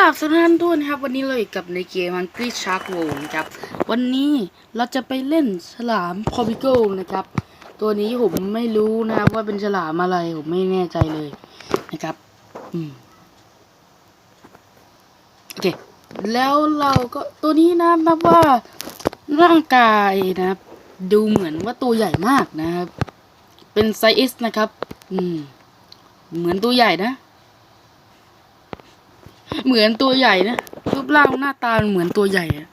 ราบสวัสดีท่านทุกคนะครับ วันนี้เราอยู่กับในเกม Hungry Shark World นะครับ วันนี้เราจะไปเล่นฉลามพอบิโกนะครับ ตัวนี้ผมไม่รู้นะครับว่าเป็นฉลามอะไรผมไม่แน่ใจเลยนะครับอืมโอเค แล้วเราก็ตัวนี้นะนับว่าร่างกายนะครับ ดูเหมือนว่าตัวใหญ่มากนะครับ เป็นไซส์นะครับ อืม เหมือนตัวใหญ่นะ เหมือนตัวใหญ่นะรูปร่างหน้าตาเหมือนตัวใหญ่อะ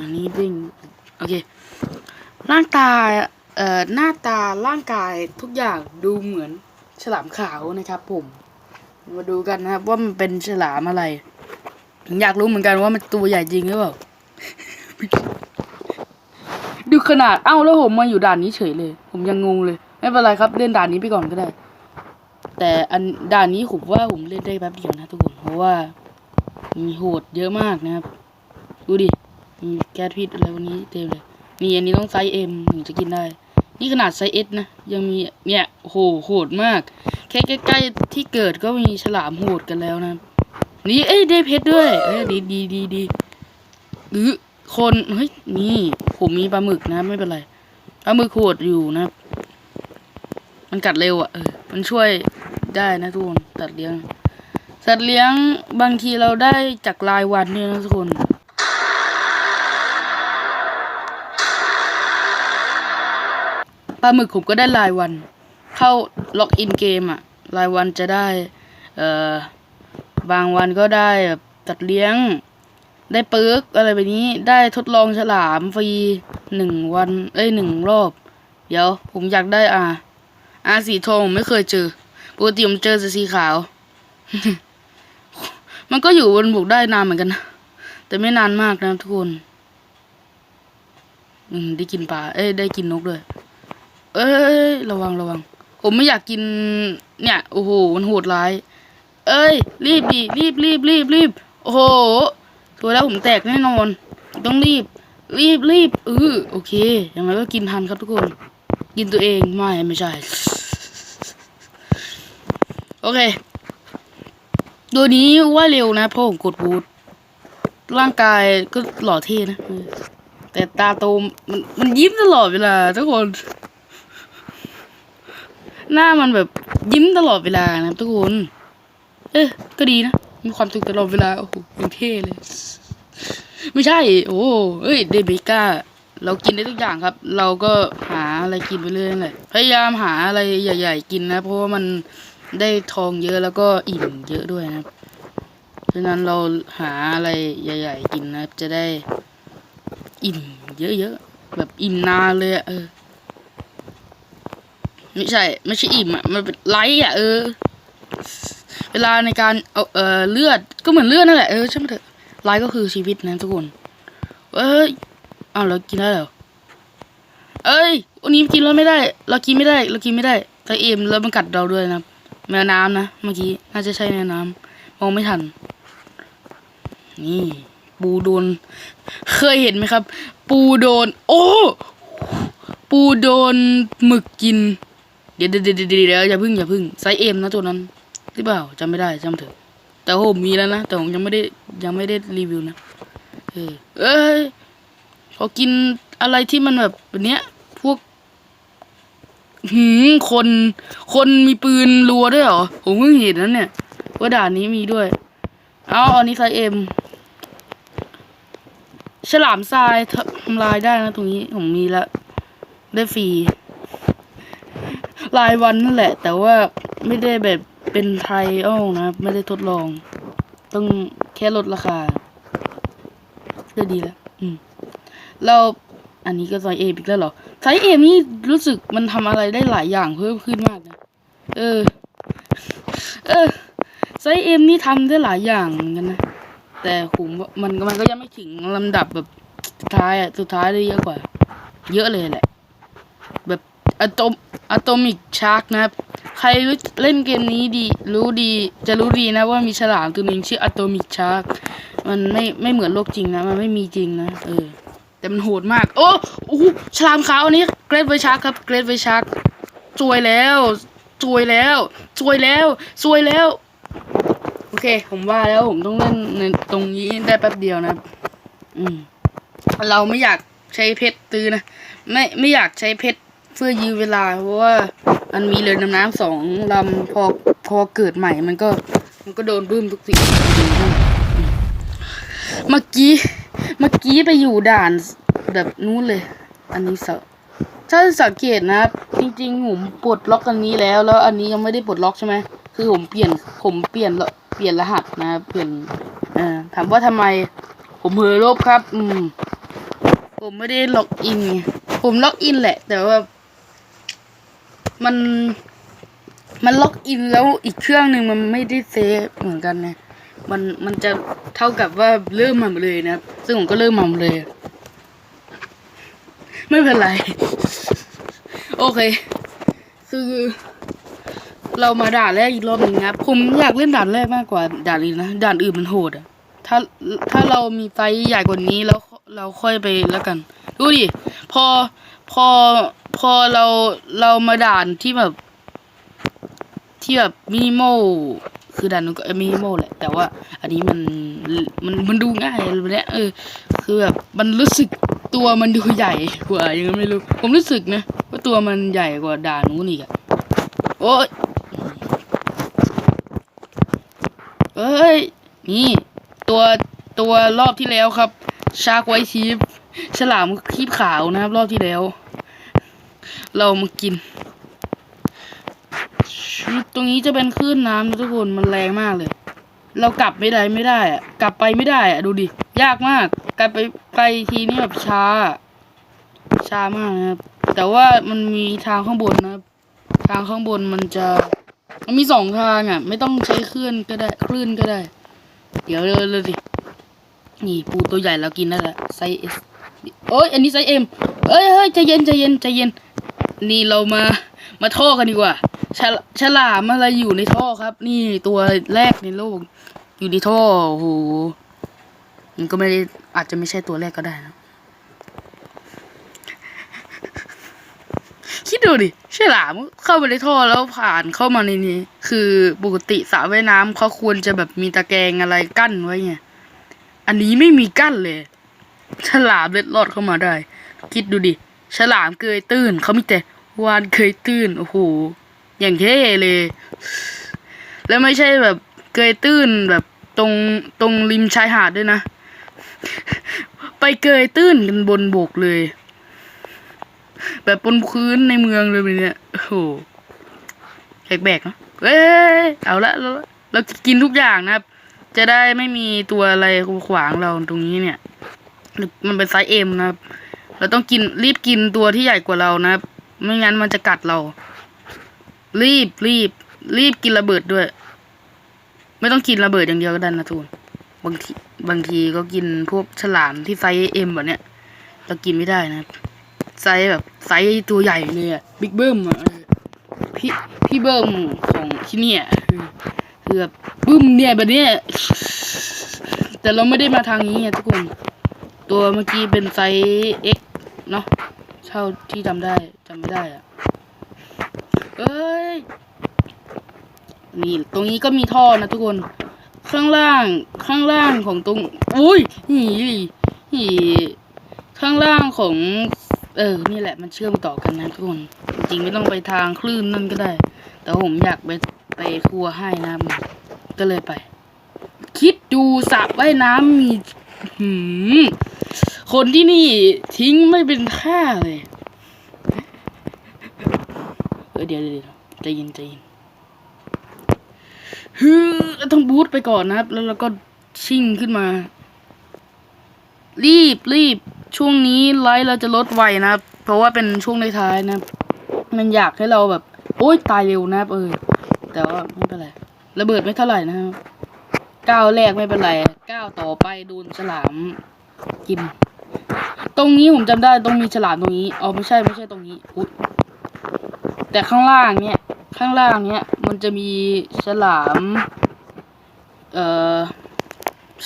อันนี้เด้งโอเค ร่างตาเอ่อหน้าตาร่างกายทุกอย่างดูเหมือนฉลามขาวนะครับ ผม มาดูกันนะครับ ว่ามันเป็นฉลามอะไร อยากรู้เหมือนกันว่ามันตัวใหญ่จริงหรือเปล่าดูขนาดเอ้าแล้วผมมาอยู่ด่านนี้เฉยเลย ผมยังงงเลย ไม่เป็นไรครับเล่นด่านนี้ไปก่อนก็ได้ แต่อันด่านนี้ผมว่าผมเล่นได้แป๊บเดียวนะทุกคนเพราะว่า มีโหดเยอะมากนะครับ ดูดิมีแก๊สพิษอะไรวันนี้เต็มเลยมีอันนี้ต้องไซส์เอ็มถึงจะกินได้ นี่ขนาดไซส์เอสนะ ยังมีเนี่ยโหโหดมาก แค่ใกล้ๆที่เกิดก็มีฉลามโหดกันแล้วนะ นี่เอ้ยได้เพชรด้วย เอ้ยดีดีดีดีหรือคนเฮ้ยนี่ผมมีปลาหมึกนะไม่เป็นไรปลาหมึกโหดอยู่นะ มันกัดเร็วอะเออมันช่วยได้นะทุกคนสัตว์เลี้ยง สัตว์เลี้ยงบางทีเราได้จากรายวันเนี่ยนะทุกคนปลาหมึกผมก็ได้รายวัน เข้าล็อกอินเกมอะรายวันจะได้เอ่อบางวันก็ได้สัตว์เลี้ยง ได้เปิร์กอะไรแบบนี้ได้ทดลองฉลามฟรีหนึ่งวัน เอ้ยหนึ่งรอบ เดี๋ยวผมอยากได้อ่า อาสีทองผมไม่เคยเจอปกติผมเจอแต่สีขาว มันก็อยู่บนบกได้นานเหมือนกันนะแต่ไม่นานมากนะทุกคนอืมได้กินปลาเอ้ยได้กินนกด้วย เอ้ยระวังระวัง ผมไม่อยากกิน เนี่ยโอ้โหมันโหดร้าย เอ้ย รีบดิรีบรีบรีบรีบโอ้โหตัวแล้วผมแตกแน่นอน ต้องรีบ รีบรีบเออโอเคอย่างไรก็กินทันครับทุกคน กินตัวเองไม่ไม่ใช่ โอเค ตัวนี้ว่าเร็วนะเพราะผมกดบูทร่างกายก็หล่อเท่นะ แต่ตาโตมันมันยิ้มตลอดเวลาทุกคน หน้ามันแบบยิ้มตลอดเวลานะทุกคน เอ๊ะก็ดีนะ มีความสุขตลอดเวลา โอ้โหยังเท่เลย ไม่ใช่ โอ้เอ้ยเดบิก้า เรากินได้ทุกอย่างครับ เราก็หาอะไรกินไปเรื่อยเลยพยายามหาอะไรใหญ่ ๆ กินนะ เพราะว่ามัน ได้ทองเยอะแล้วก็อิ่มเยอะด้วยนะครับฉะนั้นเราหาอะไรใหญ่ ๆ กินนะครับจะได้อิ่มเยอะๆแบบอิ่มนานเลยอะเออไม่ใช่ไม่ใช่อิ่มอะมันเป็นไลท์อะเออ เวลาในการเอาเออเลือดก็เหมือนเลือดนั่นแหละเออใช่างมันเถอะไลท์ก็คือชีวิตนะทุกคนเอ้ยเอาเรากินได้เหรอเอ้ยวันนี้กินแล้วไม่ได้ เรากินไม่ได้ เรากินไม่ได้ไซเอ็มแล้วมันกัดเราด้วยนะ แมวน้ำนะเมื่อกี้น่าจะใช่แมวน้ำมองไม่ทัน นี่ปูโดน เคยเห็นไหมครับ ปูโดน โอ้ ปูโดนหมึกกินเดี๋ยวเดี๋ยวเดี๋ยวเดี๋ยวอย่าพึ่งอย่าพึ่งไซเอ็มนะตัวนั้นหรือเปล่าจำไม่ได้จำเถอะ แต่ผมมีแล้วนะแต่ผมยังไม่ได้ยังไม่ได้รีวิวนะเออเอ้ยพอกินอะไรที่มันแบบแบบเนี้ยพวก หืมคนคนมีปืนรัวด้วยเหรอ ผมเพิ่งเห็นนั้นเนี่ย ว่าด่านนี้มีด้วย เอาอันนี้ไซส์เอ็มฉลามทรายทำลายได้นะตรงนี้ผมมีแล้วได้ฟรีรายวันนั่นแหละ แต่ว่าไม่ได้แบบเป็นไทยอ้อนะไม่ได้ทดลอง ต้องแค่ลดราคาก็ดีแล้ว อืมเราอันนี้ก็ซส์เออีกแล้วเหรอ ไซเอนี่รู้สึกมันทำอะไรได้หลายอย่างเพิ่มขึ้นมากนะเออ เออไซเอ็มนี่ทำได้หลายอย่างเหมือนกันนะแต่ผมว่ามันมันก็ยังไม่ถึงลำดับแบบสุดท้ายอะสุดท้ายได้เยอะกว่า เยอะเลยแหละ แบบอะตอมอะตอมิกชาร์กนะครับ ใครเล่นเกมนี้ดี รู้ดี จะรู้ดีนะว่ามีฉลามตัวหนึ่งชื่ออะตอมิกชาร์กมันไม่ไม่เหมือนโลกจริงนะ มันไม่มีจริงนะ เออ แต่มันโหดมาก โอ้โอ้โหฉลามขาวอันนี้เกรดไวชาร์กครับ เกรดไวชาร์กสวยแล้วสวยแล้วสวยแล้วสวยแล้ว โอเค ผมว่าแล้วผมต้องเล่นในตรงนี้ได้แป๊บเดียวนะ อืม เราไม่อยากใช้เพชรตื้อนะ ไม่ไม่อยากใช้เพชรเพื่อยื้อเวลา เพราะว่ามันมีเรือดำน้ำสองลำพอพอเกิดใหม่มันก็ มันก็โดนบึ้มทุกทีเมื่อกี้ เมื่อกี้ไปอยู่ด่านแบบนู้นเลย อันนี้สถ้าสังเกตนะครับ จริงๆผมปลดล็อกอันนี้แล้ว แล้วอันนี้ยังไม่ได้ปลดล็อกใช่ไหมคือผมเปลี่ยนผมเปลี่ยนเปลี่ยนรหัสนะเปลี่ยนเอ่อถามว่าทำไม ผมเผลอลบครับ อืม ผมไม่ได้ล็อกอินไงผมล็อกอินแหละ แต่ว่า มันมันล็อกอินแล้วอีกเครื่องหนึ่งมันไม่ได้เซฟเหมือนกันนะ มันมันจะเท่ากับว่าเริ่มมาเลยนะครับซึ่งผมก็เริ่มมาเลย ไม่เป็นไร โอเค คือเรามาด่านแรกอีกรอบหนึ่งนะครับผมอยากเล่นด่านแรกมากกว่าด่านอื่นนะด่านอื่นมันโหดอะถ้าถ้าเรามีไซส์ใหญ่กว่านี้แล้วเราค่อยไปแล้วกัน ดูดิพอพอพอเราเรามาด่านที่แบบ ที่แบบมินิมอล คือด่านนู้นก็มินิมแหละ แต่ว่า อันนี้มันมันมันดูง่ายแบบเนี้ยเออ คือแบบมันรู้สึกตัวมันดูใหญ่กว่ายังไงไม่รู้ ผมรู้สึกนะว่าตัวมันใหญ่กว่าด่านนู้นอีกอะโอ้ยเอ้ย นี่ ตัวตัวรอบที่แล้วครับ ชาร์กไวชีฟฉลามคีบขาวนะครับ รอบที่แล้ว เรามากิน ตรงนี้จะเป็นคลื่นน้ำนะทุกคนมันแรงมากเลย เรากลับไม่ได้ไม่ได้อะกลับไปไม่ได้อะดูดิยากมากกลับไปไปทีนี่แบบช้า ช้ามากนะครับ แต่ว่ามันมีทางข้างบนนะครับ ทางข้างบนมันจะมันมีสองทางอะ ไม่ต้องใช้คลื่นก็ได้คลื่นก็ได้ เดี๋ยวเลยเลยสินี่ปูตัวใหญ่เรากินได้แล้วไซส์เอสโอ้ยอันนี้ไซส์เอ็มเอ้ยเฮ้ยใจเย็นใจเย็นใจเย็น นี่เรามา มาท่อกันดีกว่าฉลฉลามอะไรอยู่ในท่อครับ นี่ตัวแรกในโลก อยู่ในท่อโอ้โหมันก็ไม่ได้อาจจะไม่ใช่ตัวแรกก็ได้นะคิดดูดิฉลามเข้าไปในท่อแล้วผ่านเข้ามาในนี้ คือปกติสระว่ายน้ำเขาควรจะแบบมีตะแกรงอะไรกั้นไว้ไงอันนี้ไม่มีกั้นเลย ฉลามเล็ดลอดเข้ามาได้ คิดดูดิฉลามเกยตื้นเขามีแต่ วานเกยตื้นโอ้โหอย่างเท่เลย แล้วไม่ใช่แบบเกยตื้นแบบตรงตรงริมชายหาดด้วยนะ ไปเกยตื้นกันบนบกเลย แบบบนพื้นในเมืองเลยเนี้ยโอ้โหแบกๆเนาะเอ้ยเอาละเราเรากินทุกอย่างนะครับ จะได้ไม่มีตัวอะไรขวางเราตรงนี้เนี่ยมันเป็นไซส์เอ็มนะครับ เราต้องกินรีบกินตัวที่ใหญ่กว่าเรานะครับ ไม่งั้นมันจะกัดเรา รีบรีบ รีบกินระเบิดด้วย ไม่ต้องกินระเบิดอย่างเดียวก็ได้นะทุกคนบางทีบางทีก็กินพวกฉลามที่ไซส์เอ็มแบบเนี้ยเรากินไม่ได้นะไซส์แบบไซส์ตัวใหญ่เลยอะบิ๊กเบิ้มอะพี่พี่เบิ้มของที่เนี่ยคือคือแบบบึ้มเนี่ยแบบเนี้ยแต่เราไม่ได้มาทางนี้ไงทุกคน ตัวเมื่อกี้เป็นไซส์ X เนาะ เท่าที่จำได้จำไม่ได้อะเอ้ย นี่ตรงนี้ก็มีท่อนะทุกคน ข้างล่างข้างล่างของตรง อุ้ยหีหีข้างล่างของ เออ นี่แหละมันเชื่อมต่อกันนะทุกคน จริงไม่ต้องไปทางคลื่นนั่นก็ได้ แต่ผมอยากไปไปครัวให้นะก็เลยไป คิดดูสระว่ายน้ำมีหืม คนที่นี่ทิ้งไม่เป็นค่าเลยเออเดี๋ยวเดี๋ยวใจเย็นใจเย็นฮือต้องบูทไปก่อนนะครับ แล้วเราก็ชิ่งขึ้นมา รีบรีบช่วงนี้ไลฟ์เราจะลดไวนะครับ เพราะว่าเป็นช่วงท้ายๆนะมันอยากให้เราแบบ โอ๊ยตายเร็วนะครับเออแต่ว่าไม่เป็นไรระเบิดไม่เท่าไหร่นะครับก้าวแรกไม่เป็นไรก้าวต่อไปโดนฉลามกิน ตรงนี้ผมจำได้ต้องมีฉลามตรงนี้อ๋อไม่ใช่ไม่ใช่ตรงนี้อุ๊ยแต่ข้างล่างเนี่ยข้างล่างเนี่ยมันจะมีฉลาม เอ่อ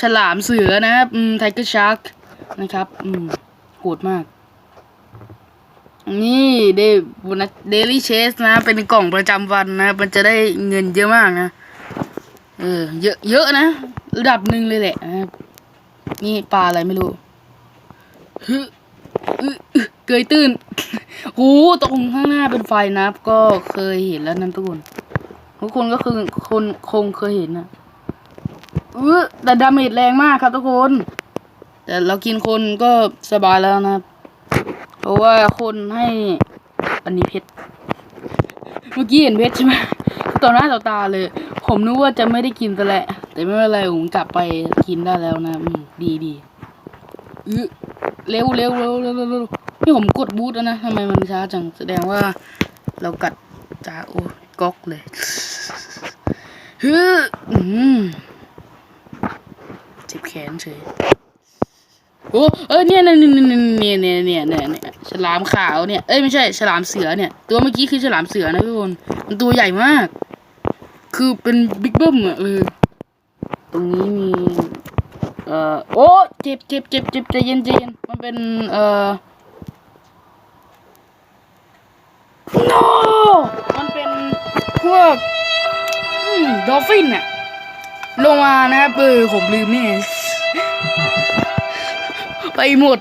ฉลามเสือนะครับอืมไทเกอร์ชาร์กนะครับอืมโหดมาก นี่เดบุนะเดลี่เชสนะ เป็นกล่องประจำวันนะ มันจะได้เงินเยอะมากนะ เออ เยอะเยอะนะ ระดับหนึ่งเลยแหละ นี่ปลาอะไรไม่รู้ ฮึเกยตื้นหูตรงข้างหน้าเป็นไฟนะครับ ก็เคยเห็นแล้วนั่นทุกคนทุกคนก็คือคนคงเคยเห็นนะเออแต่ดาเมจแรงมากครับทุกคน แต่เรากินคนก็สบายแล้วนะครับ เพราะว่าคนให้อันนี้เพชร เมื่อกี้เห็นเพชรใช่ไหมต่อหน้าต่อตาเลย ผมนึกว่าจะไม่ได้กินแต่แหละ แต่ไม่เป็นไรผมกลับไปกินได้แล้วนะดีดีอื้อ เร็วเร็วเร็วเร็วเร็วนี่ผมกดบูทแล้วนะทำไมมันช้าจังแสดงว่า เรากัดจ้าโอ้ก๊อกเลยฮึอืมจิบแขนเฉยโอ้เอ้ยเนี่ยเนี่ยเนี่ยเนี่ยเนี่ยเนี่ยเนี่ยฉลามขาวเนี่ยเอ้ยไม่ใช่ฉลามเสือเนี่ย ตัวเมื่อกี้คือฉลามเสือนะทุกคนมันตัวใหญ่มาก คือเป็นบิ๊กเบิ้มอะเอยตรงนี้มี เอ่อโอ้เจ็บเจ็บเจ็บเจ็บใจเย็นใจเย็นมันเป็นเอ่อ no มันเป็นพวกดอฟฟินอะลงมานะครับเออผมลืมนี่ไปหมด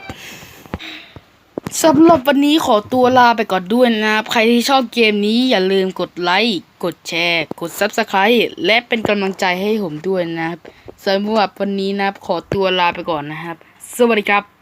สำหรับวันนี้ขอตัวลาไปก่อนด้วยนะครับ ใครที่ชอบเกมนี้อย่าลืมกดไลค์ กดแชร์ กด Subscribe และเป็นกำลังใจให้ผมด้วยนะครับ สำหรับวันนี้นะครับ ขอตัวลาไปก่อนนะครับ สวัสดีครับ